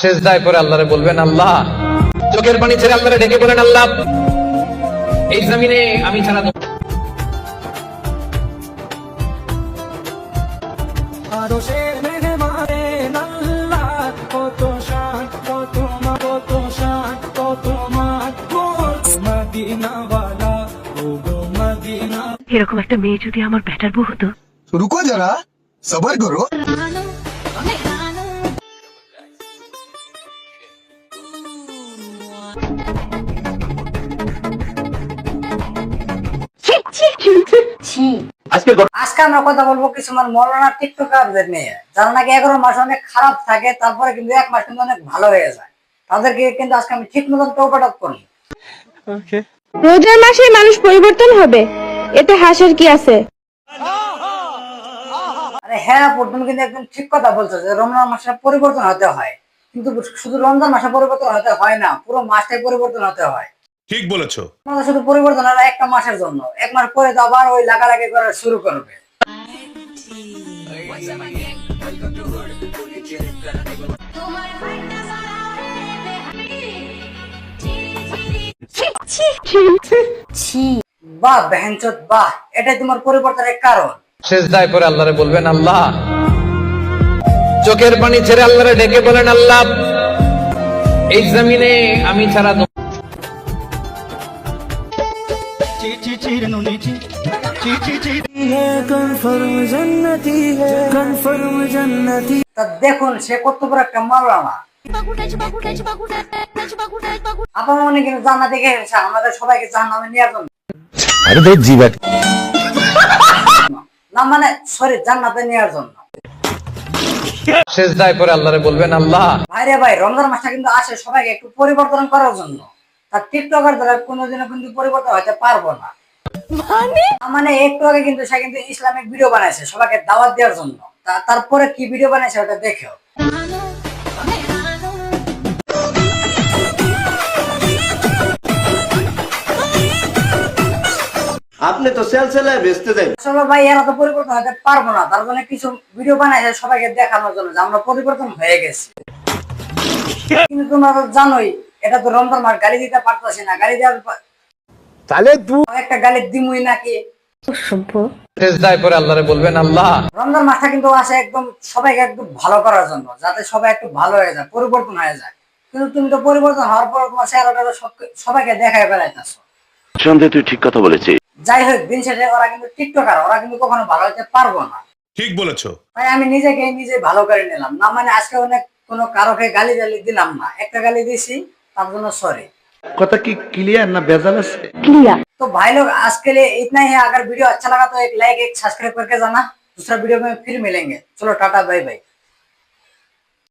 শেষ দায় পরে আল্লাহরে বলবেন আল্লাহ চোখের পানি ছেড়ে আল্লাহরে ডেকে বলেন আল্লাহ এই জমিনে আমি ছাড়া এরকম একটা মেয়ে যদি আমার ব্যাটার বউ হতো? রুকো যারা সবার করো। আজকে আমরা কথা বলব কিছুমান মৌলানা টিকটকারদের নিয়ে। যারা নাকি এগারো মাস অনেক খারাপ থাকে তারপরে কিন্তু এক মাস কিন্তু অনেক ভালো হয়ে যায়। তাদেরকে কিন্তু আজকে আমি ঠিক মতন করি রোজার মাসে মানুষ পরিবর্তন হবে? এতে হাসার কি আছে? আরে হ্যাঁ তুমি কিন্তু একদম ঠিক কথা বলছো যে রমজান মাসে পরিবর্তন হতে হয়। কিন্তু শুধু রমজান মাসে পরিবর্তন হতে হয় না পুরো মাসটাই পরিবর্তন হতে হয়। ঠিক বলেছ। শুধু পরিবর্তন হলো একটা মাসের জন্য। এক মাস পরে তো আবার ওই লাগালাগি করা শুরু করবে। বাহ বেহেনচোদ বাহ এটাই তোমার পরিবর্তনের কারণ। শেষ দায় করে আল্লাহরে বলবেন আল্লাহ চোখের পানি ছেড়ে আল্লাহরে ডেকে বলেন আল্লাহ এই জমিনে আমি ছাড়া দেখুন সে কত বড় একটা আপনার মনে কিন্তু জানা দেখে আমাদের সবাইকে জানা নেওয়ার জন্য না মানে সরি জান্নাতে নেওয়ার জন্য শেষ দায় আল্লাহ আল্লাহরে বলবেন আল্লাহ ভাইরে ভাই রমজান মাসটা কিন্তু আসে সবাইকে একটু পরিবর্তন করার জন্য। তার টিকটকার দ্বারা কোনোদিনও কিন্তু পরিবর্তন হতে পারব না। মানে? একটু আগে কিন্তু সে কিন্তু ইসলামিক ভিডিও বানাইছে সবাইকে দাওয়াত দেওয়ার জন্য। তা- তারপরে কি ভিডিও বানাইছে ওটা দেখেও। আপনি তো সেলসেলায় বেচতে যাবেন আসলে ভাই এরা তো পরিবর্তন হতে পারব না। তার জন্য কিছু ভিডিও বানাই সবাইকে দেখানোর জন্য যে আমরা পরিবর্তন হয়ে গেছি। কিন্তু তোমরা তো জানোই এটা তো রমজান মার গালি দিতে পারতাছি না। গালি দেওয়ার তাহলে তুই একটা গালি দিমুই নাকি? পরে আল্লাহরে বলবেন আল্লাহ! রমজান মাসটা কিন্তু আসে একদম সবাইকে একদম ভালো করার জন্য যাতে সবাই একটু ভালো হয়ে যায় পরিবর্তন হয়ে যায়। কিন্তু তুমি তো পরিবর্তন হওয়ার পর তোমার চেহারাটা সবাইকে দেখায় বেড়াইতেছো। সন্দেহ তুই ঠিক কথা বলেছিস। যাই হোক দিন শেষে ওরা কিন্তু টিকটকার ওরা কিন্তু কখনো ভালো হতে পারবো না ঠিক বলেছো তাই আমি নিজেকে নিজে ভালো করে নিলাম না মানে আজকে অনেক কোনো কারোকে গালি গালি দিলাম না একটা গালি দিছি তার জন্য সরি কথা কি ক্লিয়ার না বেজাল আছে ক্লিয়ার तो भाई लोग आज के लिए इतना ही है अगर वीडियो अच्छा लगा तो एक लाइक एक सब्सक्राइब करके जाना दूसरा वीडियो में फिर मिलेंगे चलो टाटा बाय बाय